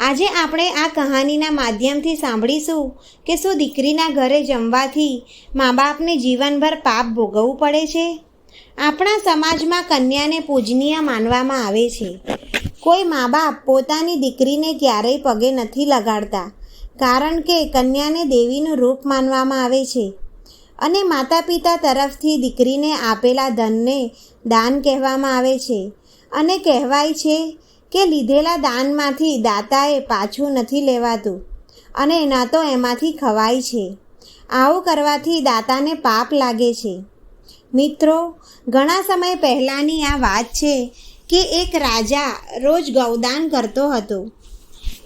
આજે આપણે આ કહાનીના માધ્યમથી સાંભળીશું કે શું દીકરીના ઘરે જમવાથી મા બાપને જીવનભર પાપ ભોગવવું પડે છે. આપણા સમાજમાં કન્યાને પૂજનીય માનવામાં આવે છે. કોઈ મા બાપ પોતાની દીકરીને ક્યારેય પગે નથી લગાડતા, કારણ કે કન્યાને દેવીનું રૂપ માનવામાં આવે છે. અને માતા પિતા તરફથી દીકરીને આપેલા ધનને દાન કહેવામાં આવે છે. અને કહેવાય છે કે લીધેલા દાનમાંથી દાતાએ પાછું નથી લેવાતું અને ના તો એમાંથી ખવાય છે. આવું કરવાથી દાતાને પાપ લાગે છે. મિત્રો, ઘણા સમય પહેલાંની આ વાત છે કે એક રાજા રોજ ગૌદાન કરતો હતો.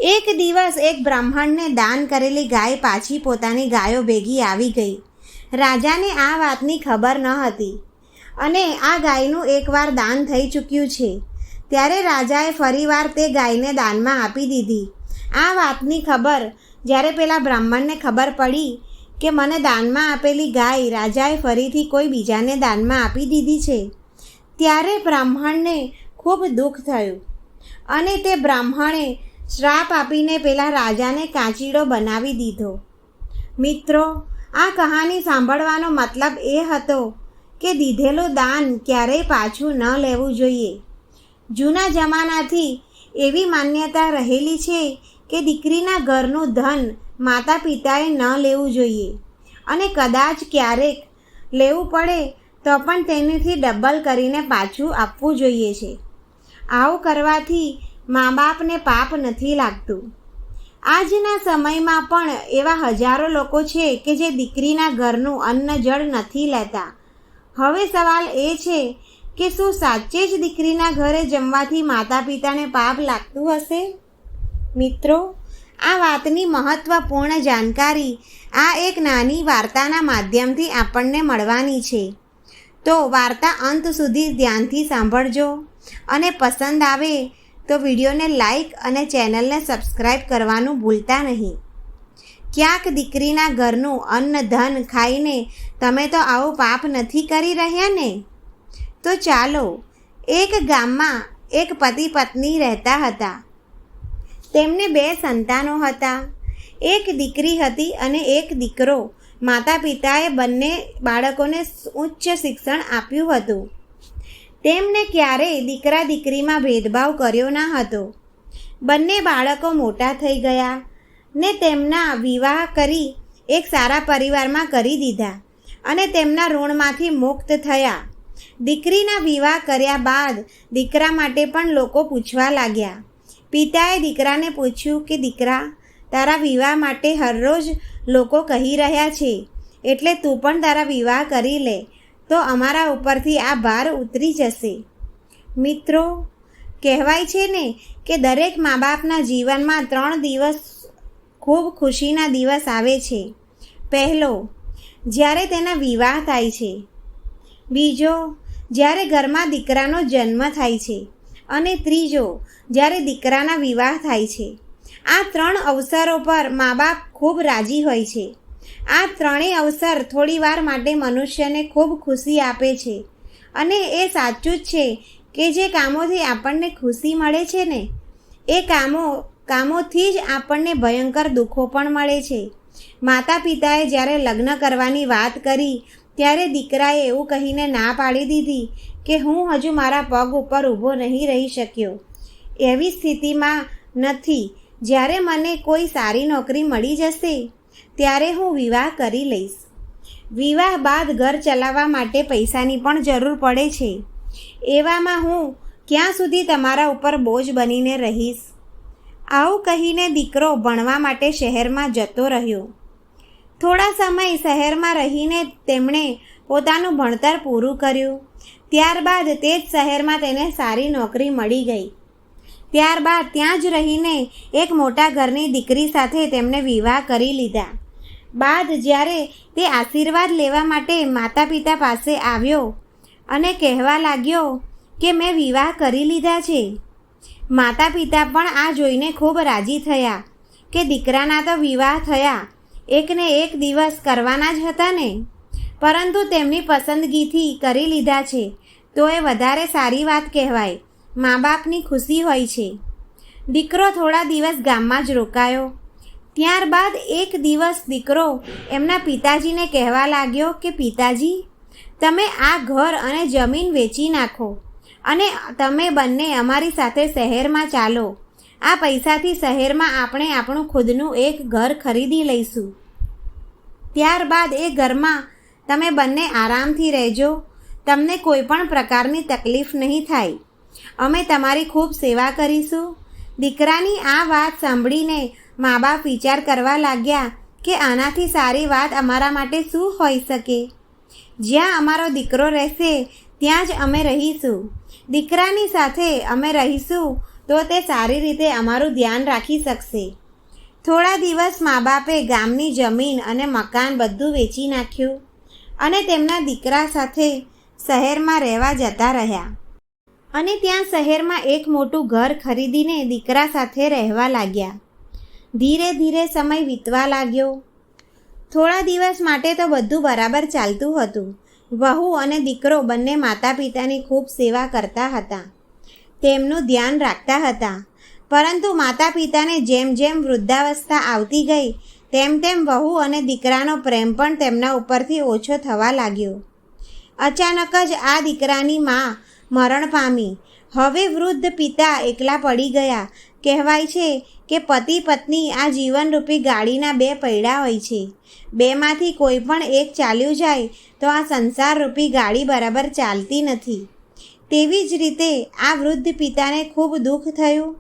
એક દિવસ એક બ્રાહ્મણને દાન કરેલી ગાય પાછી પોતાની ગાયો ભેગી આવી ગઈ. રાજાને આ વાતની ખબર ન હતી અને આ ગાયનું એકવાર દાન થઈ ચૂક્યું છે. ત્યારે રાજાએ ફરીવાર તે ગાયને દાનમાં આપી દીધી. આ વાતની ખબર, જ્યારે પેલા બ્રાહ્મણને ખબર પડી કે મને દાનમાં આપેલી ગાય રાજાએ ફરીથી કોઈ બીજાને દાનમાં આપી દીધી છે, ત્યારે બ્રાહ્મણને ખૂબ દુઃખ થયું. અને તે બ્રાહ્મણે શ્રાપ આપીને પેલા રાજાને કાચીડો બનાવી દીધો. મિત્રો, આ કહાની સાંભળવાનો મતલબ એ હતો કે દીધેલું દાન ક્યારેય પાછું ન લેવું જોઈએ. જૂના જમાનાથી એવી માન્યતા રહેલી છે કે દીકરીના ઘરનું ધન માતા પિતાએ ન લેવું જોઈએ અને કદાચ ક્યારેક લેવું પડે તો પણ તેનેથી ડબલ કરીને પાછું આપવું જોઈએ છે. આવું કરવાથી મા બાપને પાપ નથી લાગતું. આજના સમયમાં પણ એવા હજારો લોકો છે કે જે દીકરીના ઘરનું અન્ન જળ નથી લેતા. હવે સવાલ એ છે કે શું સાચે જ દીકરીના ઘરે જમવાથી માતા પિતાને પાપ લાગતું હશે? મિત્રો, આ વાતની મહત્ત્વપૂર્ણ જાણકારી આ એક નાની વાર્તાના માધ્યમથી આપણને મળવાની છે. તો વાર્તા અંત સુધી ધ્યાનથી સાંભળજો અને પસંદ આવે તો વિડીયોને લાઈક અને ચેનલને સબસ્ક્રાઈબ કરવાનું ભૂલતા નહીં. ક્યાંક દીકરીના ઘરનું અન્ન, ધન ખાઈને તમે તો આવું પાપ નથી કરી રહ્યા ને? તો ચાલો, એક ગામમાં એક પતિ પત્ની રહેતા હતા. તેમને બે સંતાનો હતા. એક દીકરી હતી અને એક દીકરો. માતા પિતાએ બંને બાળકોને ઉચ્ચ શિક્ષણ આપ્યું હતું. તેમને ક્યારેય દીકરા દીકરીમાં ભેદભાવ કર્યો ના હતો. બંને બાળકો મોટા થઈ ગયા ને તેમના વિવાહ કરી એક સારા પરિવારમાં કરી દીધા અને તેમના ઋણમાંથી મુક્ત થયા. દીકરીના વિવાહ કર્યા બાદ દીકરા માટે પણ લોકો પૂછવા લાગ્યા. પિતાએ દીકરાને પૂછ્યું કે, દીકરા, તારા વિવાહ માટે હરરોજ લોકો કહી રહ્યા છે, એટલે તું પણ તારા વિવાહ કરી લે, તો અમારા ઉપરથી આ ભાર ઉતરી જશે. મિત્રો, કહેવાય છે ને કે દરેક મા બાપના જીવનમાં ત્રણ દિવસ ખૂબ ખુશીના દિવસ આવે છે. પહેલો, જ્યારે તેના વિવાહ થાય છે. બીજો જ્યારે ઘરમાં દીકરાનો જન્મ થાય છે અને ત્રીજો, જ્યારે દીકરાના વિવાહ થાય છે. આ ત્રણ અવસરો પર મા બાપ ખૂબ રાજી હોય છે. આ ત્રણેય અવસર થોડીવાર માટે મનુષ્યને ખૂબ ખુશી આપે છે. અને એ સાચું જ છે કે જે કામોથી આપણને ખુશી મળે છે ને, એ કામો, કામોથી જ આપણને ભયંકર દુઃખો પણ મળે છે. માતા પિતાએ જ્યારે લગ્ન કરવાની વાત કરી ત્યારે દીકરાએ એવું કહીને ના પાડી દીધી કે હું હજુ મારા પગ ઉપર ઊભો નહીં રહી શક્યો. એવી સ્થિતિમાં નથી. જ્યારે મને કોઈ સારી નોકરી મળી જશે, ત્યારે હું વિવાહ કરી લઈશ. વિવાહ બાદ ઘર ચલાવવા માટે પૈસાની પણ જરૂર પડે છે. એવામાં હું ક્યાં સુધી તમારા ઉપર બોજ બનીને રહીશ? આવું કહીને દીકરો ભણવા માટે શહેરમાં જતો રહ્યો. થોડા સમય શહેરમાં રહીને તેમણે પોતાનું ભણતર પૂરું કર્યું. ત્યારબાદ તે જ શહેરમાં તેને સારી નોકરી મળી ગઈ. ત્યારબાદ ત્યાં જ રહીને એક મોટા ઘરની દીકરી સાથે તેમણે વિવાહ કરી લીધા. બાદ જ્યારે તે આશીર્વાદ લેવા માટે માતા પિતા પાસે આવ્યો અને કહેવા લાગ્યો કે મેં વિવાહ કરી લીધા છે. માતા પિતા પણ આ જોઈને ખૂબ રાજી થયા કે દીકરાના તો વિવાહ થયા એકને એક દિવસ કરવાના જ હતા ને? પરંતુ તેમની પસંદગીથી કરી લીધા છે. તો એ વધારે સારી વાત કહેવાય. મા બાપની ખુશી હોય છે. દીકરો થોડા દિવસ ગામમાં જ રોકાયો. ત્યારબાદ એક દિવસ દીકરો એમના પિતાજીને કહેવા લાગ્યો કે, પિતાજી, તમે આ ઘર અને જમીન વેચી નાખો અને તમે બંને અમારી સાથે શહેરમાં ચાલો. આ પૈસાથી શહેરમાં આપણે આપણું ખુદનું એક ઘર ખરીદી લઈશું. ત્યારબાદ એ ઘરમાં તમે બંને આરામથી રહેજો. તમને કોઈ પણ પ્રકારની તકલીફ નહીં થાય. અમે તમારી ખૂબ સેવા કરીશું. દીકરાની આ વાત સાંભળીને મા બાપ વિચાર કરવા લાગ્યા કે આનાથી સારી વાત અમારા માટે શું હોઈ શકે? જ્યાં અમારો દીકરો રહેશે, ત્યાં જ અમે રહીશું. દીકરાની સાથે અમે રહીશું, તો તે સારી રીતે અમારું ધ્યાન રાખી શકશે. થોડા દિવસ મા બાપે ગામની જમીન અને મકાન બધું વેચી નાખ્યું અને તેમના દીકરા સાથે શહેરમાં રહેવા જતા રહ્યા. અને ત્યાં શહેરમાં એક મોટું ઘર ખરીદીને દીકરા સાથે રહેવા લાગ્યા. ધીરે ધીરે સમય વીતવા લાગ્યો. થોડા દિવસ માટે તો બધું બરાબર ચાલતું હતું. વહુ અને દીકરો બંને માતા પિતાની ખૂબ સેવા કરતા હતા. તેમનું ધ્યાન રાખતા હતા. પરંતુ માતા પિતાને જેમ જેમ વૃદ્ધાવસ્થા આવતી ગઈ, તેમ તેમ વહુ અને દીકરાનો પ્રેમ પણ તેમના ઉપરથી ઓછો થવા લાગ્યો. અચાનક જ આ દીકરાની મા મરણ પામી. હવે વૃદ્ધ પિતા એકલા પડી ગયા. કહેવાય છે કે પતિ પત્ની આ જીવનરૂપી ગાડીના બે પૈડા હોય છે. બેમાંથી કોઈ પણ એક ચાલ્યું જાય તો આ સંસારરૂપી ગાડી બરાબર ચાલતી નથી. તેવી જ રીતે આ વૃદ્ધ પિતાને ખૂબ દુઃખ થયું.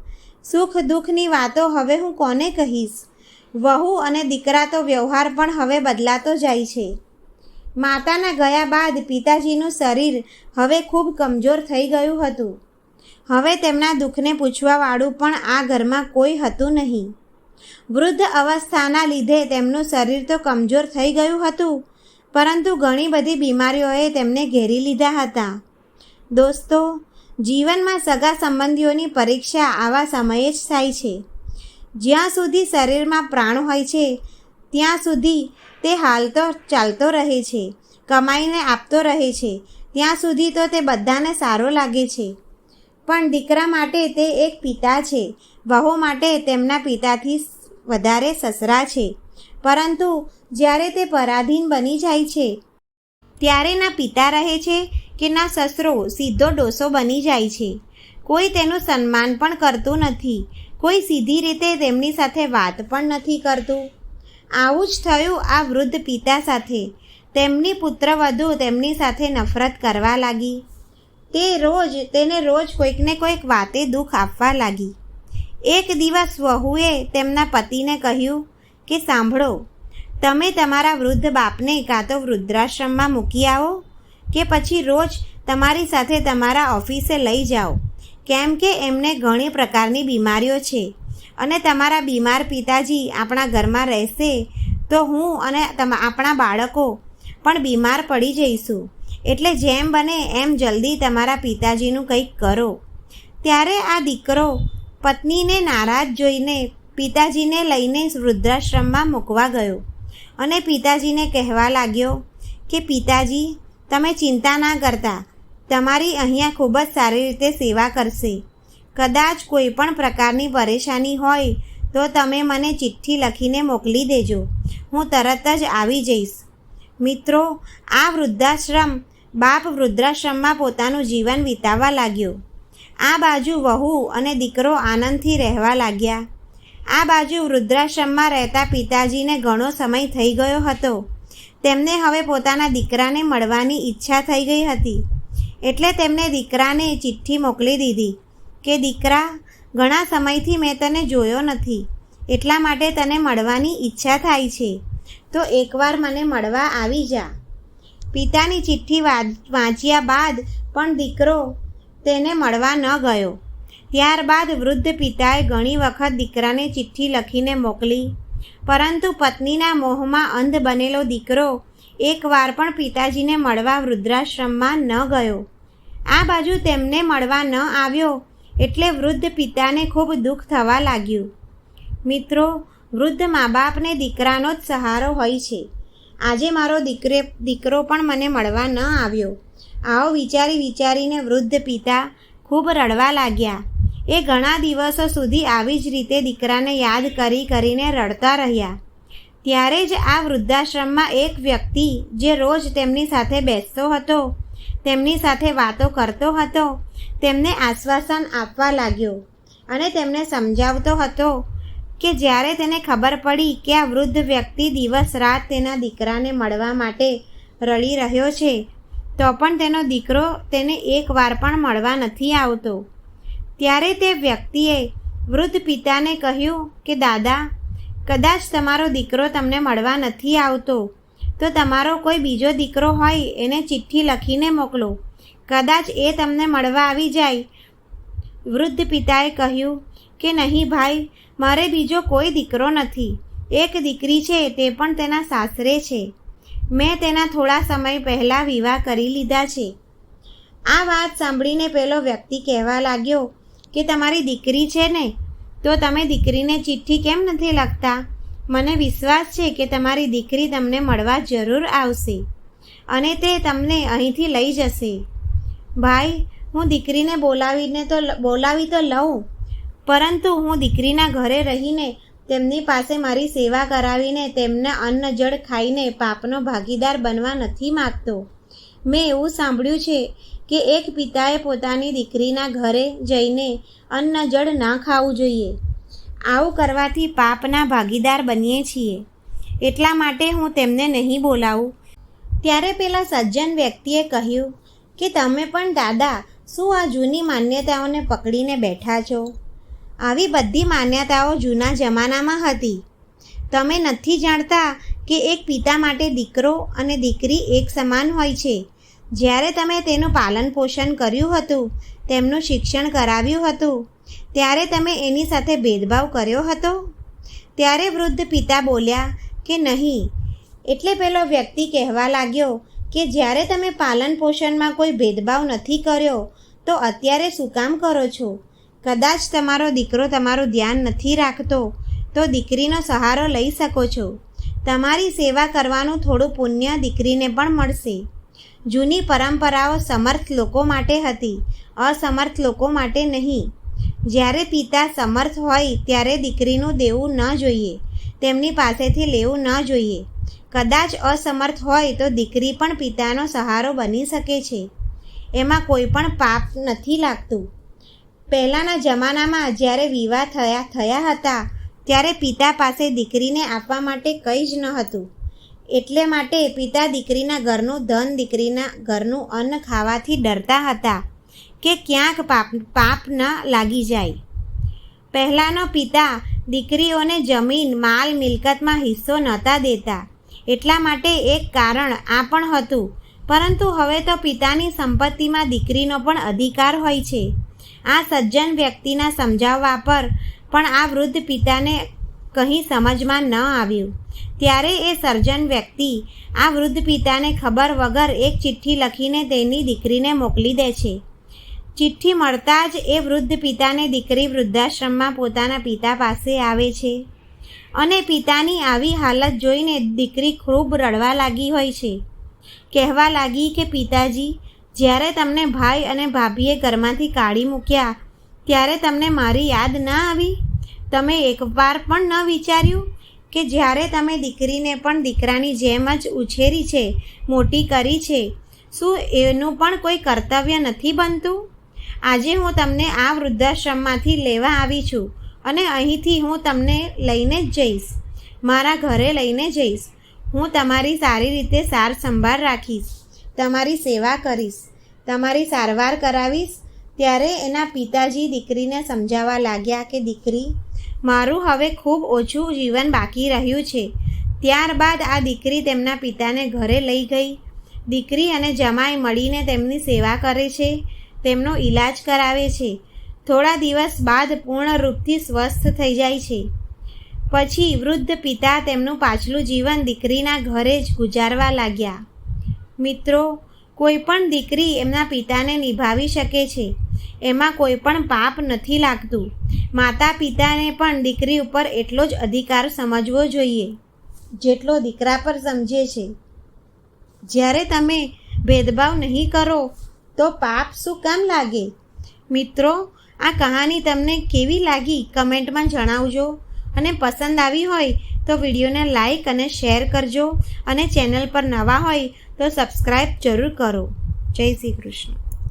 સુખ દુઃખની વાતો હવે હું કોને કહીશ? વહુ અને દીકરા તો વ્યવહાર પણ હવે બદલાતો જાય છે. માતાના ગયા બાદ પિતાજીનું શરીર હવે ખૂબ કમજોર થઈ ગયું હતું. હવે તેમના દુઃખને પૂછવાવાળું પણ આ ઘરમાં કોઈ હતું નહીં. વૃદ્ધ અવસ્થાના લીધે તેમનું શરીર તો કમજોર થઈ ગયું હતું, પરંતુ ઘણી બધી બીમારીઓએ તેમને ઘેરી લીધા હતા. દોસ્તો, જીવનમાં સગા સંબંધીઓની પરીક્ષા આવા સમયે જ થાય છે. જ્યાં સુધી શરીરમાં પ્રાણ હોય છે, ત્યાં સુધી તે હાલતો ચાલતો રહે છે, કમાઈને આપતો રહે છે, ત્યાં સુધી તો તે બધાને સારો લાગે છે. પણ દીકરા માટે તે એક પિતા છે. વહુ માટે તેમના પિતાથી વધારે સસરા છે. પરંતુ જ્યારે તે પરાધીન બની જાય છે, ત્યારે ના પિતા રહે છે કે ના સસરો સીધો ડોસો બની જાય છે. કોઈ તેનું સન્માન પણ કરતું નથી. કોઈ સીધી રીતે તેમની સાથે વાત પણ નથી કરતું. આવું જ થયું આ વૃદ્ધ પિતા સાથે. તેમની પુત્રવધુ તેમની સાથે નફરત કરવા લાગી. તે રોજ, તેને રોજ કોઈકને કોઈક વાતે દુઃખ આપવા લાગી. એક દિવસ વહુએ તેમના પતિને કહ્યું કે, સાંભળો, તમે તમારા વૃદ્ધ બાપને કાં તો વૃદ્ધાશ્રમમાં મૂકી આવો કે પછી રોજ તમારી સાથે તમારા ઓફિસે લઈ જાઓ? કેમ કે એમને ઘણી પ્રકારની બીમારીઓ છે અને તમારા બીમાર પિતાજી આપણા ઘરમાં રહેશે તો હું અને આપણા બાળકો પણ બીમાર પડી જઈશું. એટલે જેમ બને એમ જલ્દી તમારા પિતાજીનું કંઈક કરો. ત્યારે આ દીકરો પત્નીને નારાજ જોઈને પિતાજીને લઈને વૃદ્ધાશ્રમમાં મૂકવા ગયો અને પિતાજીને કહેવા લાગ્યો કે, પિતાજી, તમે ચિંતા ના કરતા. તમારી અહીંયા ખૂબ જ સારી રીતે સેવા કરશે. કદાચ કોઈ પણ પ્રકારની પરેશાની હોય તો તમે મને ચિઠ્ઠી લખીને મોકલી દેજો. હું તરત જ આવી જઈશ. મિત્રો, આ વૃદ્ધાશ્રમ બાપ વૃદ્ધાશ્રમમાં પોતાનું જીવન વિતાવવા લાગ્યો. આ બાજુ વહુ અને દીકરો આનંદથી રહેવા લાગ્યા. આ બાજુ વૃદ્ધાશ્રમમાં રહેતા પિતાજીને ઘણો સમય થઈ ગયો હતો. તેમને હવે પોતાના દીકરાને મળવાની ઈચ્છા થઈ ગઈ હતી. એટલે તેમને દીકરાને ચિઠ્ઠી મોકલી દીધી કે, દીકરા, ઘણા સમયથી મેં તને જોયો નથી. એટલા માટે તને મળવાની ઈચ્છા થાય છે. તો એકવાર મને મળવા આવી જા. પિતાની ચિઠ્ઠી વાંચ્યા બાદ પણ દીકરો તેને મળવા ન ગયો. ત્યારબાદ વૃદ્ધ પિતાએ ઘણી વખત દીકરાને ચિઠ્ઠી લખીને મોકલી. પરંતુ પત્નીના મોહમાં અંધ બનેલો દીકરો એકવાર પણ પિતાજીને મળવા વૃદ્ધાશ્રમમાં ન ગયો. આ બાજુ તેમને મળવા ન આવ્યો એટલે વૃદ્ધ પિતાને ખૂબ દુઃખ થવા લાગ્યું. મિત્રો, વૃદ્ધ મા બાપને દીકરાનો જ સહારો હોય છે. આજે મારો દીકરે, દીકરો પણ મને મળવા ન આવ્યો. આવો વિચારી વિચારીને વૃદ્ધ પિતા ખૂબ રડવા લાગ્યા. એ ઘણા દિવસો સુધી આવી જ રીતે દીકરાને યાદ કરી કરીને રડતા રહ્યા. ત્યારે જ આ વૃદ્ધાશ્રમમાં એક વ્યક્તિ જે રોજ તેમની સાથે બેસતો હતો, તેમની સાથે વાતો કરતો હતો, તેમને આશ્વાસન આપવા લાગ્યો અને તેમને સમજાવતો હતો કે જ્યારે તેને ખબર પડી કે આ વૃદ્ધ વ્યક્તિ દિવસ રાત તેના દીકરાને મળવા માટે રડી રહ્યો છે, તો પણ તેનો દીકરો તેને એકવાર પણ મળવા નથી આવતો. ત્યારે તે વ્યક્તિએ વૃદ્ધ પિતાને કહ્યું કે, દાદા, કદાચ તમારો દીકરો તમને મળવા નથી આવતો, તો તમારો કોઈ બીજો દીકરો હોય એને ચિઠ્ઠી લખીને મોકલો. કદાચ એ તમને મળવા આવી જાય. વૃદ્ધ પિતાએ કહ્યું કે, નહીં ભાઈ મારે બીજો કોઈ દીકરો નથી. એક દીકરી છે, તે પણ તેના સાસરે છે. મેં તેના થોડા સમય પહેલાં વિવાહ કરી લીધા છે. આ વાત સાંભળીને પેલો વ્યક્તિ કહેવા લાગ્યો કે, તમારી દીકરી છે ને? તો તમે દીકરીને ચિઠ્ઠી કેમ નથી લખતા? મને વિશ્વાસ છે કે તમારી દીકરી તમને મળવા જરૂર આવશે અને તે તમને અહીંથી લઈ જશે. ભાઈ, હું દીકરીને બોલાવીને તો બોલાવી તો લઉં પરંતુ હું દીકરીના ઘરે રહીને તેમની પાસે મારી સેવા કરાવીને તેમને અન્ન, જળ ખાઈને પાપનો ભાગીદાર બનવા નથી માગતો. મેં એવું સાંભળ્યું છે કે એક પિતાએ પોતાની દીકરીના ઘરે જઈને અન્ન, જળ ના ખાવું જોઈએ. આવું કરવાથી પાપના ભાગીદાર બનીએ છીએ. એટલા માટે હું તેમને નહીં બોલાવું. ત્યારે પેલા સજ્જન વ્યક્તિએ કહ્યું કે, તમે પણ દાદા, શું આ જૂની માન્યતાઓને પકડીને બેઠા છો? આવી બધી માન્યતાઓ જૂના જમાનામાં હતી. તમે નથી જાણતા કે એક પિતા માટે દીકરો અને દીકરી એક સમાન હોય છે. જ્યારે તમે તેનું પાલન પોષણ કર્યું હતું, તેમનું શિક્ષણ કરાવ્યું હતું, ત્યારે તમે એની સાથે ભેદભાવ કર્યો હતો? ત્યારે વૃદ્ધ પિતા બોલ્યા કે નહીં. એટલે પેલો વ્યક્તિ કહેવા લાગ્યો કે જ્યારે તમે પાલન પોષણમાં કોઈ ભેદભાવ નથી કર્યો, તો અત્યારે શું કામ કરો છો? કદાચ તમારો દીકરો તમારું ધ્યાન નથી રાખતો, તો દીકરીનો સહારો લઈ શકો છો. તમારી સેવા કરવાનું થોડું પુણ્ય દીકરીને પણ મળશે. જૂની પરંપરાઓ સમર્થ લોકો માટે હતી, અસમર્થ લોકો માટે નહીં. જ્યારે પિતા સમર્થ હોય ત્યારે દીકરીનું દેવું ન જોઈએ, તેમની પાસેથી લેવું ન જોઈએ. કદાચ અસમર્થ હોય તો દીકરી પણ પિતાનો સહારો બની શકે છે. એમાં કોઈ પણ પાપ નથી લાગતું. પહેલાંના જમાનામાં જ્યારે વિવાહ થયા થયા હતા, ત્યારે પિતા પાસે દીકરીને આપવા માટે કંઈ જ ન હતું. એટલે માટે પિતા દીકરીના ઘરનું ધન, દીકરીના ઘરનું અન્ન ખાવાથી ડરતા હતા કે ક્યાંક પાપ પાપ ન લાગી જાય. પહેલાંનો પિતા દીકરીઓને જમીન, માલ, મિલકતમાં હિસ્સો નહોતા દેતા. એટલા માટે એક કારણ આ પણ હતું. પરંતુ હવે તો પિતાની સંપત્તિમાં દીકરીનો પણ અધિકાર હોય છે. આ સજ્જન વ્યક્તિના સમજાવવા પર પણ આ વૃદ્ધ પિતાને કંઈ સમજમાં ન આવ્યું. ત્યારે એ સર્જન વ્યક્તિ આ વૃદ્ધ પિતાને ખબર વગર એક ચિઠ્ઠી લખીને તેની દીકરીને મોકલી દે છે. ચિઠ્ઠી મળતા જ એ વૃદ્ધ પિતાને દીકરી વૃદ્ધાશ્રમમાં પોતાના પિતા પાસે આવે છે અને પિતાની આવી હાલત જોઈને દીકરી ખૂબ રડવા લાગી હોય છે. કહેવા લાગી કે, પિતાજી જ્યારે તમને ભાઈ અને ભાભીએ ઘરમાંથી કાઢી મૂક્યા, ત્યારે તમને મારી યાદ ના આવી? તમે એકવાર પણ ન વિચાર્યું કે જ્યારે તમે દીકરીને પણ દીકરાની જેમ જ ઉછેરી છે, મોટી કરી છે, શું એનું પણ કોઈ કર્તવ્ય નથી બનતું? આજે હું તમને આ વૃદ્ધાશ્રમમાંથી લેવા આવી છું અને અહીંથી હું તમને લઈને જ જઈશ, મારા ઘરે લઈને જઈશ. હું તમારી સારી રીતે સાર સંભાળ રાખીશ. તમારી સેવા કરીશ, તમારી સારવાર કરાવીશ. ત્યારે એના પિતાજી દીકરીને સમજાવવા લાગ્યા કે, દીકરી, મારું હવે ખૂબ ઓછું જીવન બાકી રહ્યું છે. ત્યારબાદ આ દીકરી તેમના પિતાને ઘરે લઈ ગઈ. દીકરી અને જમાઈ મળીને તેમની સેવા કરે છે, તેમનો ઈલાજ કરાવે છે. થોડા દિવસ બાદ પૂર્ણ રૂપથી સ્વસ્થ થઈ જાય છે. પછી વૃદ્ધ પિતા તેમનું પાછલું જીવન દીકરીના ઘરે જ ગુજારવા લાગ્યા. મિત્રો, કોઈ પણ દીકરી એમના પિતાને નિભાવી શકે છે. એમાં કોઈ પણ પાપ નથી લાગતું. માતા પિતાને પણ દીકરી ઉપર એટલો જ અધિકાર સમજવો જોઈએ. જેટલો દીકરા પર સમજે છે. જ્યારે તમે ભેદભાવ નહીં કરો, તો પાપ શું કામ લાગે? મિત્રો, આ કહાની તમને કેવી લાગી કમેન્ટમાં જણાવજો. અને પસંદ આવી હોય તો વિડીયોને લાઈક અને શેર કરજો. અને ચેનલ પર નવા હોય તો સબસ્ક્રાઈબ જરૂર કરો. જય શ્રી કૃષ્ણ.